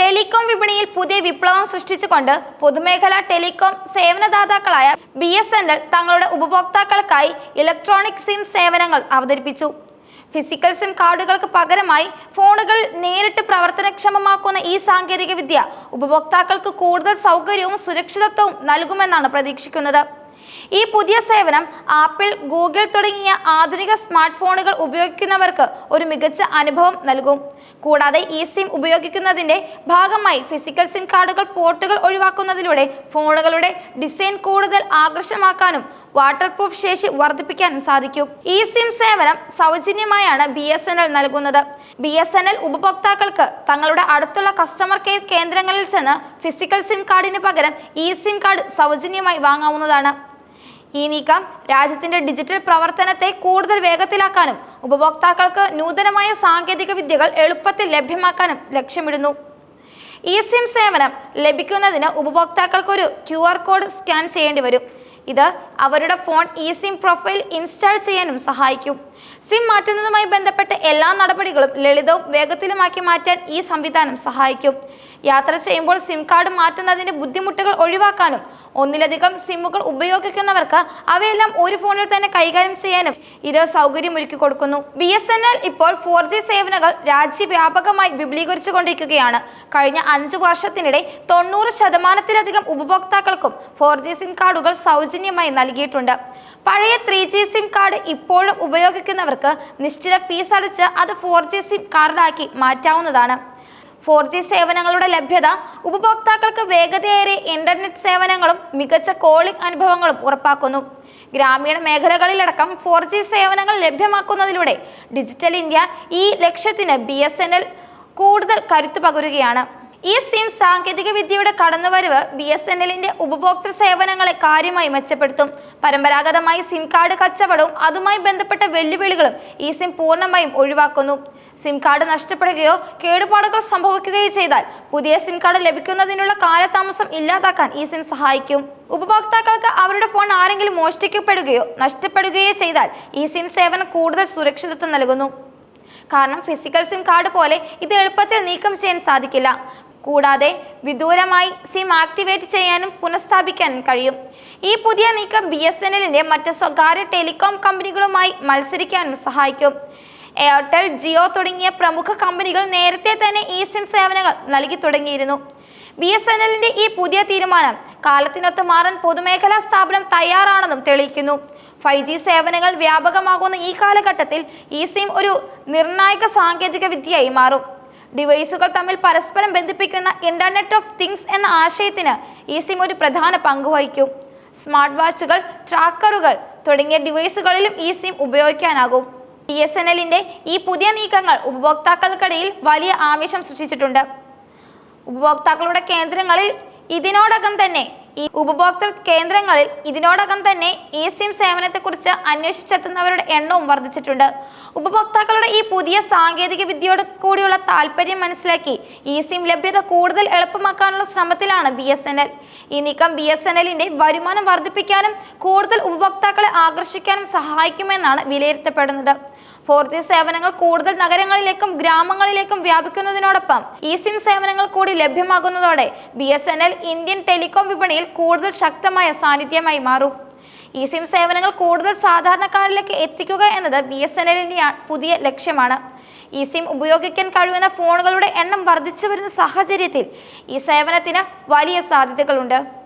Telecom വിപണിയിൽ പുതിയ വിപ്ലവം സൃഷ്ടിച്ചുകൊണ്ട് പൊതുമേഖലാ ടെലികോം സേവനദാതാക്കളായ ബി എസ് എൻ എൽ തങ്ങളുടെ ഉപഭോക്താക്കൾക്കായി ഇലക്ട്രോണിക് സിം സേവനങ്ങൾ അവതരിപ്പിച്ചു. ഫിസിക്കൽ സിം കാർഡുകൾക്ക് പകരമായി ഫോണുകൾ നേരിട്ട് പ്രവർത്തനക്ഷമമാക്കുന്ന ഈ സാങ്കേതിക വിദ്യ ഉപഭോക്താക്കൾക്ക് കൂടുതൽ സൗകര്യവും സുരക്ഷിതത്വവും നൽകുമെന്നാണ് പ്രതീക്ഷിക്കുന്നത്. ഈ പുതിയ സേവനം ആപ്പിൾ ഗൂഗിൾ തുടങ്ങിയ ആധുനിക സ്മാർട്ട് ഫോണുകൾ ഉപയോഗിക്കുന്നവർക്ക് ഒരു മികച്ച അനുഭവം നൽകും. കൂടാതെ ഈ സിം ഉപയോഗിക്കുന്നതിന്റെ ഭാഗമായി ഫിസിക്കൽ സിം കാർഡുകൾ പോർട്ടുകൾ ഒഴിവാക്കുന്നതിലൂടെ ഫോണുകളുടെ ഡിസൈൻ കൂടുതൽ ആകർഷമാക്കാനും വാട്ടർ പ്രൂഫ് ശേഷി വർദ്ധിപ്പിക്കാനും സാധിക്കും. ഈ സിം സേവനം സൗജന്യമായാണ് ബി എസ് എൻ എൽ നൽകുന്നത്. ബി എസ് എൻ എൽ ഉപഭോക്താക്കൾക്ക് തങ്ങളുടെ അടുത്തുള്ള കസ്റ്റമർ കെയർ കേന്ദ്രങ്ങളിൽ ചെന്ന് ഫിസിക്കൽ സിം കാർഡിന് പകരം ഇ സിം കാർഡ് സൗജന്യമായി വാങ്ങാവുന്നതാണ്. ഈ നീക്കം രാജ്യത്തിന്റെ ഡിജിറ്റൽ പ്രവർത്തനത്തെ കൂടുതൽ വേഗത്തിലാക്കാനും ഉപഭോക്താക്കൾക്ക് നൂതനമായ സാങ്കേതിക വിദ്യകൾ എളുപ്പത്തിൽ ലഭ്യമാക്കാനും ലക്ഷ്യമിടുന്നു. ഈ സിം സേവനം ലഭിക്കുന്നതിന് ഉപഭോക്താക്കൾക്ക് ഒരു ക്യു ആർ കോഡ് സ്കാൻ ചെയ്യേണ്ടി വരും. ഇത് അവരുടെ phone e SIM profile install ചെയ്യാനും സഹായിക്കും. സിം മാറ്റുന്നതുമായി ബന്ധപ്പെട്ട എല്ലാ നടപടികളും ലളിതവും വേഗത്തിലുമാക്കി മാറ്റാൻ ഈ സംവിധാനം സഹായിക്കും. യാത്ര ചെയ്യുമ്പോൾ സിം കാർഡ് മാറ്റുന്നതിന്റെ ബുദ്ധിമുട്ടുകൾ ഒഴിവാക്കാനും ഒന്നിലധികം സിമ്മുകൾ ഉപയോഗിക്കുന്നവർക്ക് അവയെല്ലാം ഒരു ഫോണിൽ തന്നെ കൈകാര്യം ചെയ്യാനും ഇത് സൗകര്യമൊരുക്കി കൊടുക്കുന്നു. ബി എസ് എൻ എൽ ഇപ്പോൾ ഫോർ ജി സേവനങ്ങൾ രാജ്യവ്യാപകമായി വിപുലീകരിച്ചു കൊണ്ടിരിക്കുകയാണ്. കഴിഞ്ഞ അഞ്ചു വർഷത്തിനിടെ തൊണ്ണൂറ് ശതമാനത്തിലധികം ഉപഭോക്താക്കൾക്കും ഫോർ ജി സിം കാർഡുകൾ സൗജന്യമായി നൽകിയിട്ടുണ്ട്. പഴയ ത്രീ ജി സിം കാർഡ് ഇപ്പോഴും ഉപയോഗിക്കുന്നവർക്ക് നിശ്ചിത ഫീസ് അടച്ച് അത് ഫോർ ജി സിം കാർഡാക്കി മാറ്റാവുന്നതാണ്. ഫോർ ജി സേവനങ്ങളുടെ ലഭ്യത ഉപഭോക്താക്കൾക്ക് വേഗതയേറെ ഇന്റർനെറ്റ് സേവനങ്ങളും മികച്ച കോളിംഗ് അനുഭവങ്ങളും ഉറപ്പാക്കുന്നു. ഗ്രാമീണ മേഖലകളിലടക്കം ഫോർ ജി സേവനങ്ങൾ ലഭ്യമാക്കുന്നതിലൂടെ ഡിജിറ്റൽ ഇന്ത്യ ഈ ലക്ഷ്യത്തിന് ബി കൂടുതൽ കരുത്തു പകരുകയാണ്. ഈ സിം സാങ്കേതിക വിദ്യയുടെ കടന്നുവരവ് ബി എസ് എൻ എല്ലിന്റെ ഉപഭോക്തൃ സേവനങ്ങളെ കാര്യമായി മെച്ചപ്പെടുത്തും. പരമ്പരാഗതമായി സിം കാർഡ് കച്ചവടവും അതുമായി ബന്ധപ്പെട്ട വെല്ലുവിളികളും ഈ സിം പൂർണമായും ഒഴിവാക്കുന്നു. സിം കാർഡ് നഷ്ടപ്പെടുകയോ കേടുപാടുകൾ സംഭവിക്കുകയോ ചെയ്താൽ പുതിയ സിം കാർഡ് ലഭിക്കുന്നതിനുള്ള കാലതാമസം ഇല്ലാതാക്കാൻ ഈ സിം സഹായിക്കും. ഉപഭോക്താക്കൾക്ക് അവരുടെ ഫോൺ ആരെങ്കിലും മോഷ്ടിക്കപ്പെടുകയോ നഷ്ടപ്പെടുകയോ ചെയ്താൽ ഈ സിം സേവനം കൂടുതൽ സുരക്ഷിതത്വം നൽകുന്നു. കാരണം ഫിസിക്കൽ സിം കാർഡ് പോലെ ഇത് എളുപ്പത്തിൽ നീക്കം ചെയ്യാൻ സാധിക്കില്ല. കൂടാതെ വിദൂരമായി സിം ആക്ടിവേറ്റ് ചെയ്യാനും പുനഃസ്ഥാപിക്കാനും കഴിയും. ഈ പുതിയ നീക്കം ബി എസ് എൻ എല്ലിന്റെ മറ്റ് സ്വകാര്യ ടെലികോം കമ്പനികളുമായി മത്സരിക്കാനും സഹായിക്കും. എയർടെൽ ജിയോ തുടങ്ങിയ പ്രമുഖ കമ്പനികൾ നേരത്തെ തന്നെ ഈ സിം സേവനങ്ങൾ നൽകി തുടങ്ങിയിരുന്നു. ബി എസ് എൻ എല്ലിന്റെ ഈ പുതിയ തീരുമാനം കാലത്തിനൊത്ത് മാറാൻ പൊതുമേഖലാ സ്ഥാപനം തയ്യാറാണെന്നും തെളിയിക്കുന്നു. ഫൈവ് ജി സേവനങ്ങൾ വ്യാപകമാകുന്ന ഈ കാലഘട്ടത്തിൽ ഈ സിം ഒരു നിർണായക സാങ്കേതിക വിദ്യയായി മാറും. ഡിവൈസുകൾ തമ്മിൽ പരസ്പരം ബന്ധിപ്പിക്കുന്ന ഇന്റർനെറ്റ് ഓഫ് തിങ്സ് എന്ന ആശയത്തിന് ഈ സിം ഒരു പ്രധാന പങ്ക് വഹിക്കും. സ്മാർട്ട് വാച്ചുകൾ ട്രാക്കറുകൾ തുടങ്ങിയ ഡിവൈസുകളിലും ഈ സിം ഉപയോഗിക്കാനാകും. ബി എസ് എൻ എല്ലിന്റെ ഈ പുതിയ നീക്കങ്ങൾ ഉപഭോക്താക്കൾക്കിടയിൽ വലിയ ആവേശം സൃഷ്ടിച്ചിട്ടുണ്ട്. ഉപഭോക്താക്കളുടെ കേന്ദ്രങ്ങളിൽ ഇതിനോടകം തന്നെ ഈ ഉപഭോക്തൃ കേന്ദ്രങ്ങളിൽ ഇതിനോടകം തന്നെ ഇ സിം സേവനത്തെക്കുറിച്ച് അന്വേഷിച്ചെത്തുന്നവരുടെ എണ്ണവും വർദ്ധിച്ചിട്ടുണ്ട്. ഉപഭോക്താക്കളുടെ ഈ പുതിയ സാങ്കേതിക വിദ്യയോട് കൂടിയുള്ള താല്പര്യം മനസ്സിലാക്കി ഇ സിം ലഭ്യത കൂടുതൽ എളുപ്പമാക്കാനുള്ള ശ്രമത്തിലാണ് ബി എസ് എൻ എൽ. ഈ നീക്കം ബി എസ് എൻ എല്ലിന്റെ വരുമാനം വർദ്ധിപ്പിക്കാനും കൂടുതൽ ഉപഭോക്താക്കളെ ആകർഷിക്കാനും സഹായിക്കുമെന്നാണ് വിലയിരുത്തപ്പെടുന്നത്. ഫോർ ജി സേവനങ്ങൾ കൂടുതൽ നഗരങ്ങളിലേക്കും ഗ്രാമങ്ങളിലേക്കും വ്യാപിക്കുന്നതിനോടൊപ്പം ഇ സിം സേവനങ്ങൾ കൂടി ലഭ്യമാകുന്നതോടെ B S N L Indian telecom വിപണിയിൽ കൂടുതൽ ശക്തമായ സാന്നിധ്യമായി മാറും. ഇ സിം സേവനങ്ങൾ കൂടുതൽ സാധാരണക്കാരിലേക്ക് എത്തിക്കുക എന്നത് ബി എസ് എൻ എല്ലിന്റെ പുതിയ ലക്ഷ്യമാണ്. ഇ സിം ഉപയോഗിക്കാൻ കഴിയുന്ന ഫോണുകളുടെ എണ്ണം വർദ്ധിച്ചു വരുന്ന സാഹചര്യത്തിൽ ഈ സേവനത്തിന് വലിയ സാധ്യതകളുണ്ട്.